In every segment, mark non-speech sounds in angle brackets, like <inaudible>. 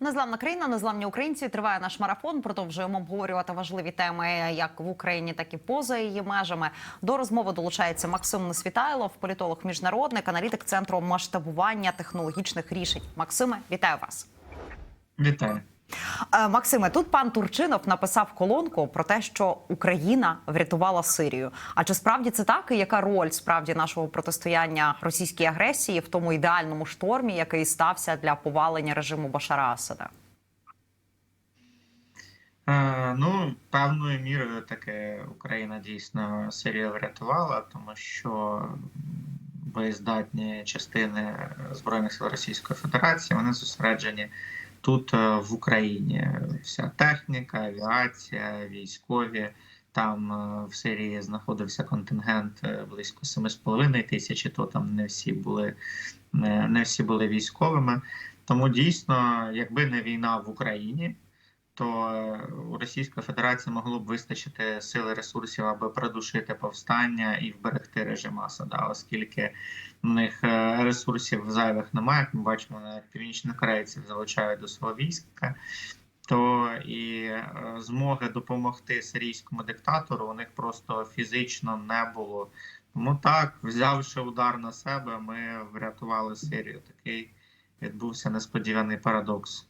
Незламна країна, незламні українці. Триває наш марафон. Продовжуємо обговорювати важливі теми як в Україні, так і поза її межами. До розмови долучається Максим Несвітайлов, політолог міжнародник, аналітик центру масштабування технологічних рішень. Максиме, вітаю вас. Вітаю. Е, Максиме, тут пан Турчинов написав колонку про те, що Україна врятувала Сирію. А чи справді це так? І яка роль справді нашого протистояння російській агресії в тому ідеальному штормі, який стався для повалення режиму Башара Асада? Е, ну, певною мірою таке Україна дійсно Сирію врятувала, тому що боєздатні частини Збройних сил Російської Федерації вони зосереджені тут, е, в Україні. Вся техніка, авіація, військові. Там е, в Сирії знаходився контингент е, близько 7,5 тисяч, і то там не всі були не всі були військовими. Тому дійсно, якби не війна в Україні, то е, у Російської Федерації могло б вистачити сили ресурсів, аби придушити повстання і вберегти режим Асада, оскільки в них е, ресурсів зайвих немає. Як ми бачимо, навіть північних корейців залучають до свого війська. То і е, змоги допомогти сирійському диктатору у них просто фізично не було. Тому так, взявши удар на себе, ми врятували Сирію. Такий відбувся несподіваний парадокс.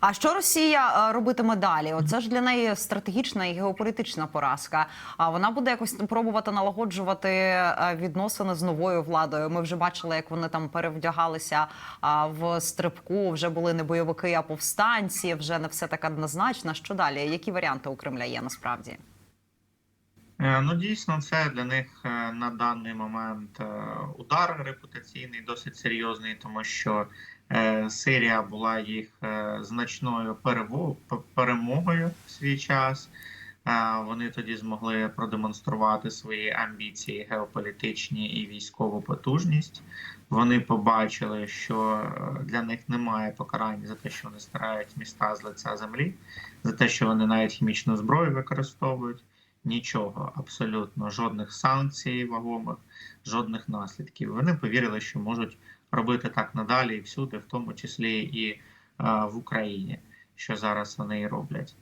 А що Росія е, робитиме далі? Оце ж для неї стратегічна і геополітична поразка. А вона буде якось пробувати налагоджувати е, відносини з новою владою. Ми вже бачили, як вони там перевдягалися в стрибку. Вже були не бойовики, а повстанці. Вже не все так однозначно. Що далі? Які варіанти у Кремля є насправді? Е, Ну, дійсно, це для них е, на даний момент е, удар репутаційний досить серйозний, тому що е, Сирія була їх е, значною перемогою в свій час. Е, Вони тоді змогли продемонструвати свої амбіції геополітичні і військову потужність. Вони побачили, що е, для них немає покарань за те, що вони стирають міста з лиця землі, за те, що вони навіть хімічну зброю використовують нічого, абсолютно жодних санкцій вагомих, жодних наслідків. Вони повірили, що можуть робити так надалі і всюди, в тому числі і е, в Україні, що зараз вони і роблять.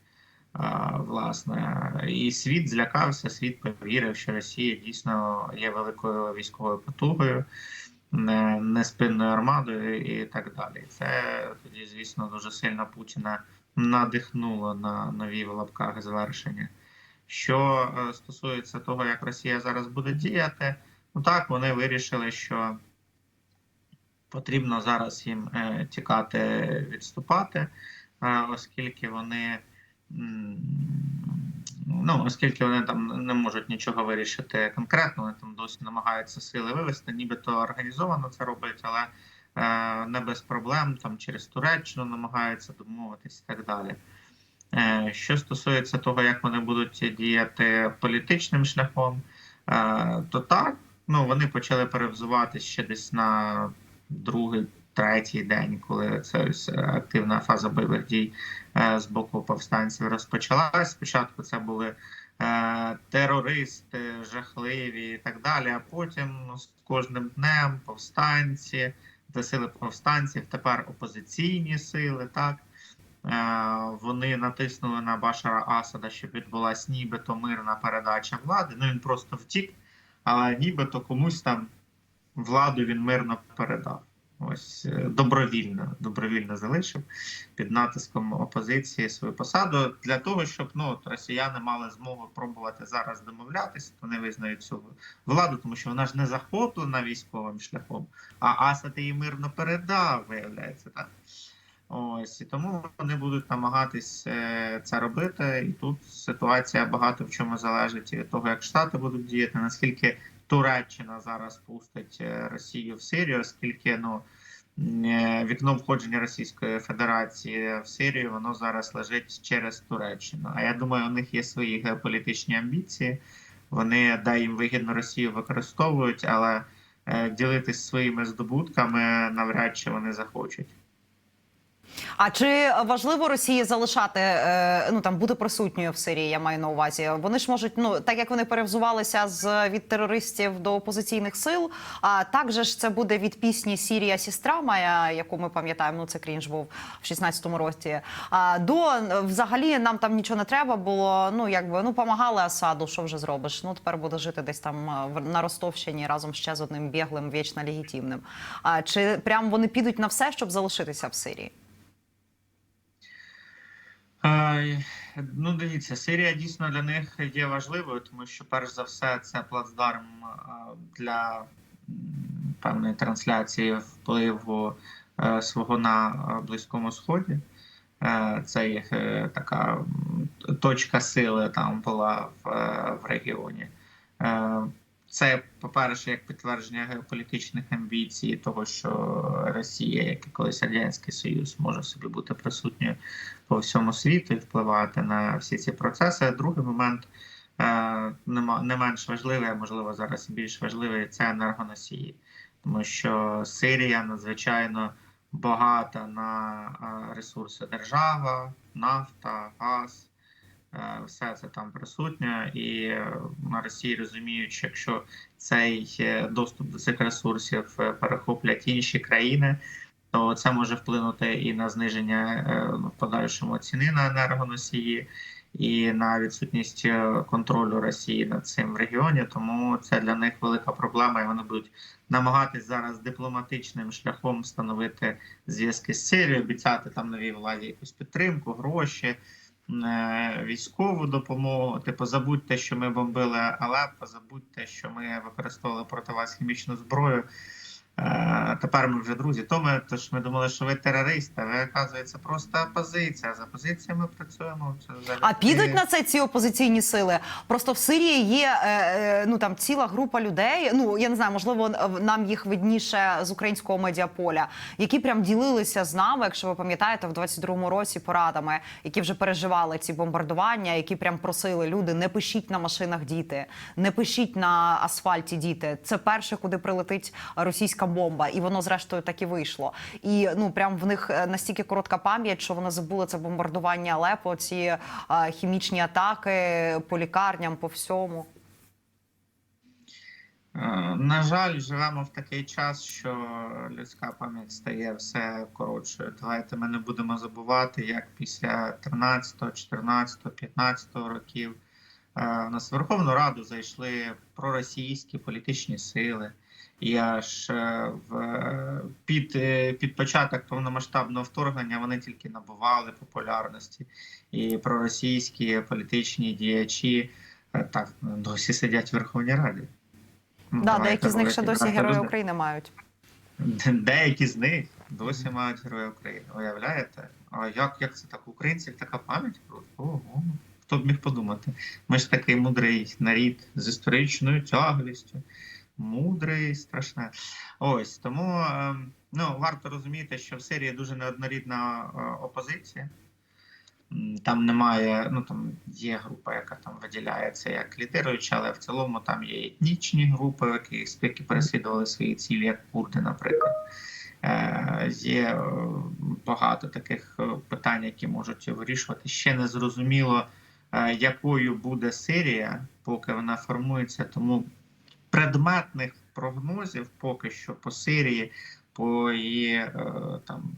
Е, власне, і світ злякався, світ повірив, що Росія дійсно є великою військовою потугою, не, неспинною армадою і так далі. Це тоді, звісно, дуже сильно Путіна надихнуло на нові в лапках звершення. Що е, стосується того, як Росія зараз буде діяти, ну так вони вирішили, що потрібно зараз їм е, тікати, відступати, е, оскільки вони ну, оскільки вони там не можуть нічого вирішити конкретно, вони там досі намагаються сили вивести, нібито організовано це роблять, але е, не без проблем там через Туреччину намагаються домовитись і так далі. Що стосується того, як вони будуть діяти політичним шляхом, то так, ну вони почали перевзуватись ще десь на другий, третій день, коли це активна фаза бойових дій е, з боку повстанців розпочалась. Спочатку це були е, терористи, жахливі і так далі. А потім з кожним днем повстанці, це сили повстанців, тепер опозиційні сили, так. Е, Вони натиснули на Башара Асада, щоб відбулася нібито мирна передача влади. Ну він просто втік, але нібито комусь там владу він мирно передав. Ось е, добровільно, добровільно залишив під натиском опозиції свою посаду для того, щоб ну росіяни мали змогу пробувати зараз домовлятися, то не визнають цю владу, тому що вона ж не захоплена військовим шляхом, а Асад її мирно передав, виявляється так. Ось і тому вони будуть намагатись е, це робити. І тут ситуація багато в чому залежить від того, як Штати будуть діяти, наскільки Туреччина зараз пустить е, Росію в Сирію, оскільки ну е, вікно входження Російської Федерації в Сирію воно зараз лежить через Туреччину. А я думаю, у них є свої геополітичні амбіції. Вони де їм вигідно Росію використовують, але е, ділитись своїми здобутками навряд чи вони захочуть. А чи важливо Росії залишати е, ну там бути присутньою в Сирії? Я маю на увазі. Вони ж можуть, ну так як вони перевзувалися з від терористів до опозиційних сил. А також ж це буде від пісні Сірія сестра моя, яку ми пам'ятаємо. Ну це крінж був в 16-му році. А до взагалі нам там нічого не треба було. Ну якби ну помагали Асаду. Що вже зробиш? Ну тепер буде жити десь там е, на Ростовщині разом ще з одним біглим, вічно легітимним. А чи прям вони підуть на все, щоб залишитися в Сирії? Ну, дивіться, Сирія дійсно для них є важливою, тому що, перш за все, це плацдарм для певної трансляції впливу е, свого на е, Близькому Сході. Е, Це їх така точка сили там була в регіоні. Це, по-перше, як підтвердження геополітичних амбіцій, того, що Росія, як і колись Радянський Союз, може собі бути присутньою по всьому світу і впливати на всі ці процеси. Другий момент е, не менш важливий, а можливо зараз і більш важливий це енергоносії, тому що Сирія надзвичайно багата на е, ресурси держава, нафта, газ. Е, Все це там присутнє, і на Росії розуміють, що якщо цей е, доступ до цих ресурсів е, перехоплять інші країни, то це може вплинути і на зниження ну, в подальшому ціни на енергоносії, і на відсутність контролю Росії над цим в регіоні. Тому це для них велика проблема, і вони будуть намагатись зараз дипломатичним шляхом встановити зв'язки з Сирією, обіцяти там новій владі якусь підтримку, гроші. Е, Військову допомогу, типу, забудьте, що ми бомбили Алеппо, забудьте, що ми використовували проти вас хімічну зброю. Е, Тепер ми вже друзі. То ми тож ми думали, що ви терористи. а Ви оказується просто опозиція. За позиціями працюємо. Це А підуть на це ці опозиційні сили? Просто в Сирії є е, е, ну там ціла група людей. Ну я не знаю, можливо, нам їх видніше з українського медіаполя, які прям ділилися з нами, якщо ви пам'ятаєте, в 22-му році порадами, які вже переживали ці бомбардування, які прям просили люди: не пишіть на машинах діти, не пишіть на асфальті діти. Це перше, куди прилетить російська бомба, і воно зрештою так і вийшло. І ну прям в них е, настільки коротка пам'ять, що вони забули це бомбардування Алепо, ці е, хімічні атаки по лікарням, по всьому. Е, На жаль, живемо в такий час, що людська пам'ять стає все коротшою. Давайте ми не будемо забувати, як після 13, 14, 15 років в нас в Верховну Раду зайшли проросійські політичні сили. І аж в, під, під початок повномасштабного вторгнення вони тільки набували популярності. І проросійські політичні діячі е, так досі сидять в Верховній Раді. Ну, Да, деякі з них ще досі герої України мають. <laughs> Деякі з них досі мають героя України. Уявляєте? А як, як це так? Українців така пам'ять? Ого. Хто б міг подумати? Ми ж такий мудрий нарід з історичною тяглістю. Мудрий, страшне. Ось тому ем, ну, варто розуміти, що в Сирії дуже неоднорідна е, опозиція. Там немає, ну там є група, яка там виділяється як лідируюча, але в цілому там є етнічні групи, які, які переслідували свої цілі, як курди, наприклад. Е, Є е, багато таких е, питань, які можуть вирішувати. Ще не зрозуміло, якою буде Сирія, поки вона формується. Тому предметних прогнозів поки що по Сирії, по її е, там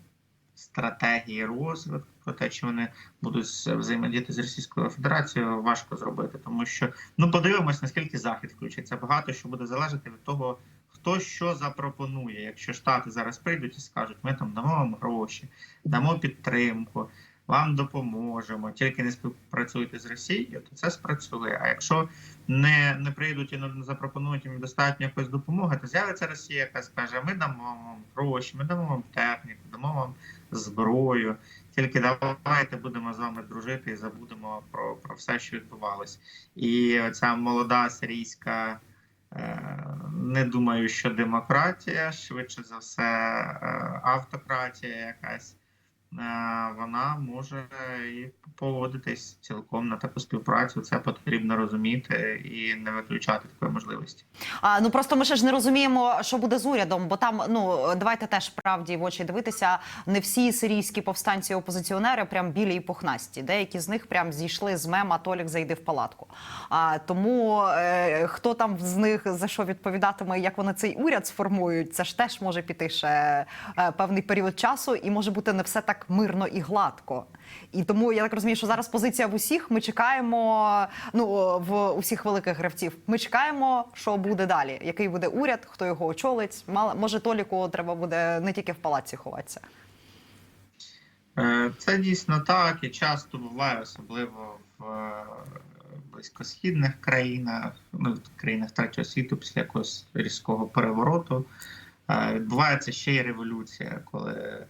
стратегії розвитку, про те, чи вони будуть взаємодіяти з Російською Федерацією, важко зробити, тому що ну подивимось, наскільки захід включиться. Багато що буде залежати від того, хто що запропонує. Якщо штати зараз прийдуть і скажуть, ми там дамо вам гроші, дамо підтримку. Вам допоможемо, тільки не співпрацюйте з Росією, то це спрацює. А якщо не, не прийдуть і не запропонують їм достатньо якоїсь допомоги, то з'явиться Росія, яка скаже: ми дамо вам гроші, ми дамо вам техніку, дамо вам зброю. Тільки давайте будемо з вами дружити і забудемо про, про все, що відбувалось. І ця молода сирійська, е, не думаю, що демократія, швидше за все, е, автократія якась. Вона може і поводитись цілком на таку співпрацю. Це потрібно розуміти і не виключати такої можливості. А, ну просто ми ще ж не розуміємо, що буде з урядом, бо там ну давайте теж правді в очі дивитися. Не всі сирійські повстанці опозиціонери прям білі і пухнасті. Деякі з них прям зійшли з мема Толік зайди в палатку. А тому е, хто там з них за що відповідатиме, як вони цей уряд сформують, це ж теж може піти ще е, певний період часу, і може бути не все так мирно і гладко. І тому я так розумію, що зараз позиція в усіх. Ми чекаємо ну в усіх великих гравців. Ми чекаємо, що буде далі. Який буде уряд, хто його очолить. Може Толіку треба буде не тільки в палаці ховатися. Е, Це дійсно так, і часто буває, особливо в е, близькосхідних країнах, ну в країнах третього світу, після якогось різкого перевороту. Е, Відбувається ще й революція, коли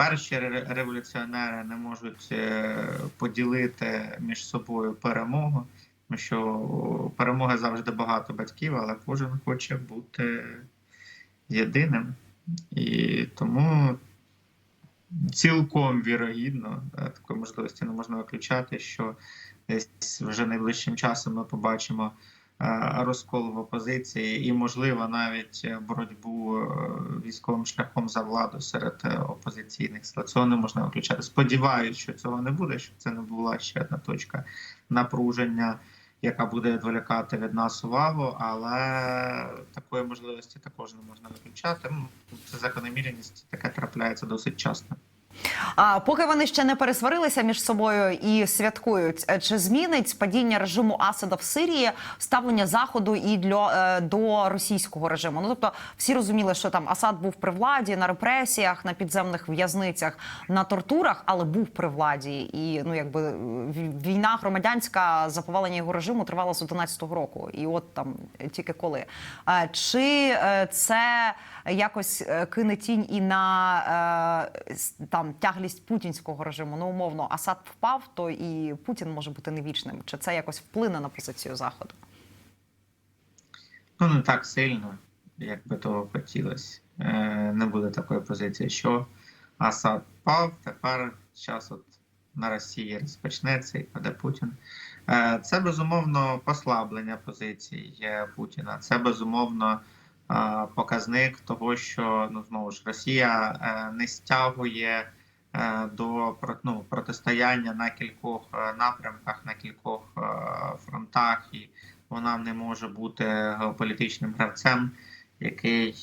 перші революціонери не можуть е, поділити між собою перемогу, тому що перемоги завжди багато батьків, але кожен хоче бути єдиним. І тому цілком вірогідно, е, такої можливості не можна виключати, що десь вже найближчим часом ми побачимо розкол в опозиції і, можливо, навіть е, боротьбу е, військовим шляхом за владу серед е, опозиційних сил. Цього не можна виключати. Сподіваюсь, що цього не буде, щоб це не була ще одна точка напруження. Яка буде відволікати від нас увагу, але такої можливості також не можна виключати. Це закономірність, таке трапляється досить часто. А поки вони ще не пересварилися між собою і святкують, е, чи змінить падіння режиму Асада в Сирії ставлення заходу і для е, до російського режиму? Ну тобто всі розуміли, що там Асад був при владі на репресіях, на підземних в'язницях, на тортурах, але був при владі. І ну якби е, війна громадянська за повалення його режиму тривала з 11-го року. І от там тільки коли. Чи це якось е, кине тінь і на е, там тяглість путінського режиму. Ну умовно, Асад впав, то і Путін може бути невічним. Чи це якось вплине на позицію заходу? Ну, не так сильно, як би того хотілося. Е, Не буде такої позиції, що Асад впав, тепер час от на Росії розпочнеться і паде Путін. Це безумовно послаблення позицій е, Путіна. Це безумовно показник того, що ну знову ж Росія е, не стягує е, до ну, протистояння на кількох е, напрямках, на кількох фронтах і вона не може бути геополітичним гравцем, який,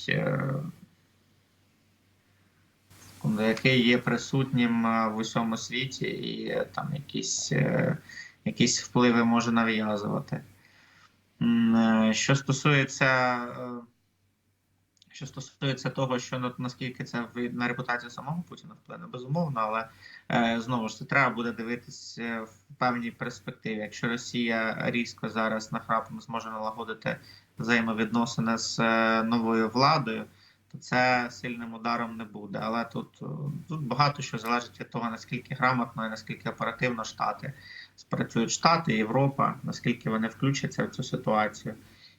який є присутнім в усьому світі і там якісь, якісь впливи може нав'язувати. Що стосується, що стосується того, що ну, наскільки це на репутацію самого Путіна вплине, безумовно, але е, знову ж це треба буде дивитись е, в певній перспективі. Якщо Росія різко зараз нахрапом зможе налагодити взаємовідносини з е, новою владою, то це сильним ударом не буде. Але тут, е, тут багато що залежить від того, наскільки грамотно і наскільки оперативно Штати спрацюють Штати, Європа, наскільки вони включаться в цю ситуацію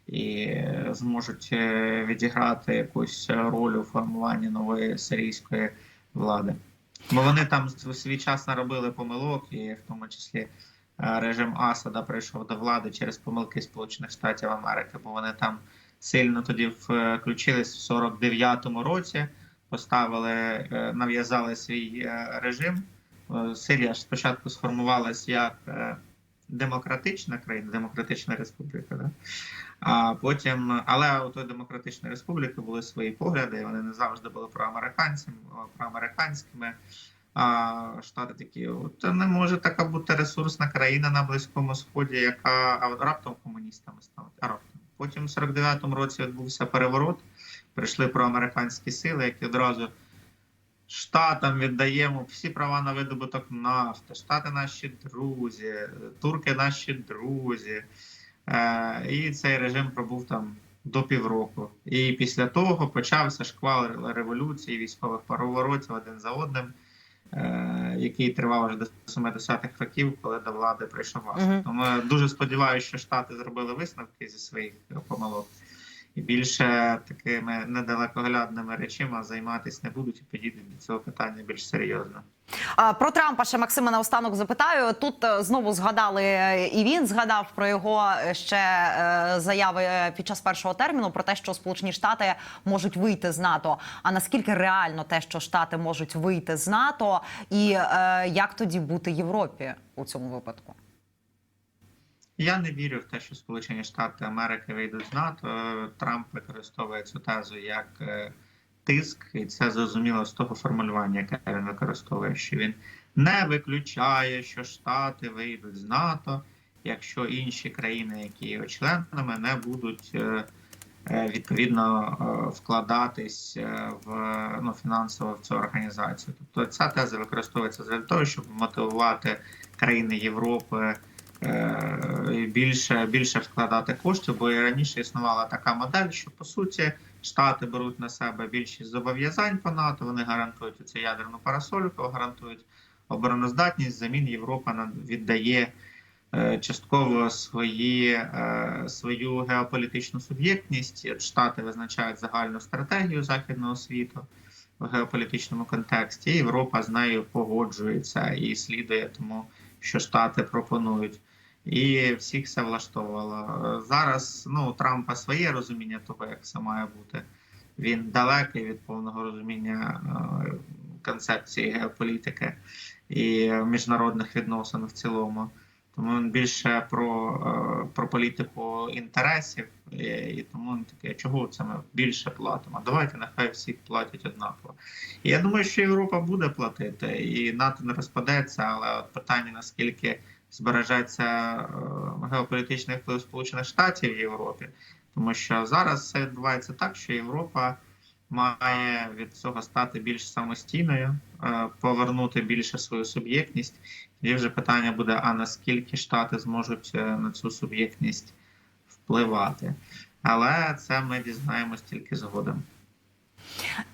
і е, зможуть е, відіграти якусь роль у формуванні нової сирійської влади. Бо вони там свій час наробили помилок, і в тому числі е, режим Асада прийшов до влади через помилки Сполучених Штатів Америки, бо вони там сильно тоді включились в 49-му році, поставили, е, нав'язали свій е, режим. Е, Сирія ж спочатку сформувалась як е, демократична країна, демократична республіка, да? А потім, але у тої демократичної республіки були свої погляди, вони не завжди були проамериканцями, проамериканськими. А штати такі, от не може така бути ресурсна країна на Близькому Сході, яка раптом комуністами стала. А раптом. Потім в 49-му році відбувся переворот, прийшли проамериканські сили, які одразу штатам віддаємо всі права на видобуток нафти. Штати наші друзі, турки наші друзі. Е, і цей режим пробув там до півроку. І після того почався шквал революції, військових переворотів один за одним, е, який тривав аж до 70-х років, коли до влади прийшов. Мгм. Тому дуже сподіваюся, що Штати зробили висновки зі своїх помилок. І більше такими недалекоглядними речима займатися не будуть і підійдуть до цього питання більш серйозно. Про Трампа ще Максима наостанок запитаю. Тут е, знову згадали, е, і він згадав про його е, ще заяви під час першого терміну про те, що Сполучені Штати можуть вийти з НАТО. А наскільки реально те, що Штати можуть вийти з НАТО, і як тоді бути Європі у цьому випадку? Я не вірю в те, що Сполучені Штати Америки вийдуть з НАТО. Трамп використовує цю тезу як тиск, і це зрозуміло з того формулювання, яке він використовує, що він не виключає, що Штати вийдуть з НАТО, якщо інші країни, які є членами, не будуть е, е, відповідно е, вкладатись в ну, фінансово в цю організацію. Тобто ця теза використовується для того, щоб мотивувати країни Європи більше, більше вкладати коштів, бо і раніше існувала така модель, що по суті Штати беруть на себе більшість зобов'язань по НАТО, вони гарантують цю ядерну парасольку, гарантують обороноздатність. Замін Європа віддає е, частково свої, е, свою геополітичну суб'єктність. Штати визначають загальну стратегію західного світу в геополітичному контексті. Європа з нею погоджується і слідує тому, що Штати пропонують. І всіх все влаштовувало. Зараз ну, у Трампа своє розуміння того, як це має бути. Він далекий від повного розуміння е, концепції геополітики і міжнародних відносин в цілому. Тому він більше про, е, про політику інтересів, і, і тому він таке, чого це ми більше платимо? Давайте нехай всі платять однаково. І я думаю, що Європа буде платити, і НАТО не розпадеться, але от питання наскільки збережеться е, геополітичний вплив Сполучених Штатів в Європі, тому що зараз все відбувається так, що Європа має від цього стати більш самостійною, е, повернути більше свою суб'єктність. І вже питання буде: а наскільки Штати зможуть е, на цю суб'єктність впливати? Але це ми дізнаємось тільки згодом.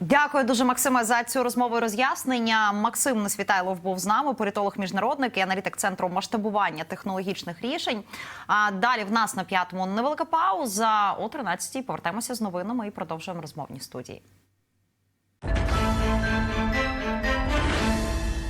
Дякую дуже, Максиме, за цю розмову роз'яснення. Максим Несвітайлов був з нами, політолог міжнародник і аналітик центру масштабування технологічних рішень. А далі в нас на п'ятому невелика пауза. О 13-й повертаємося з новинами і продовжуємо розмовні студії.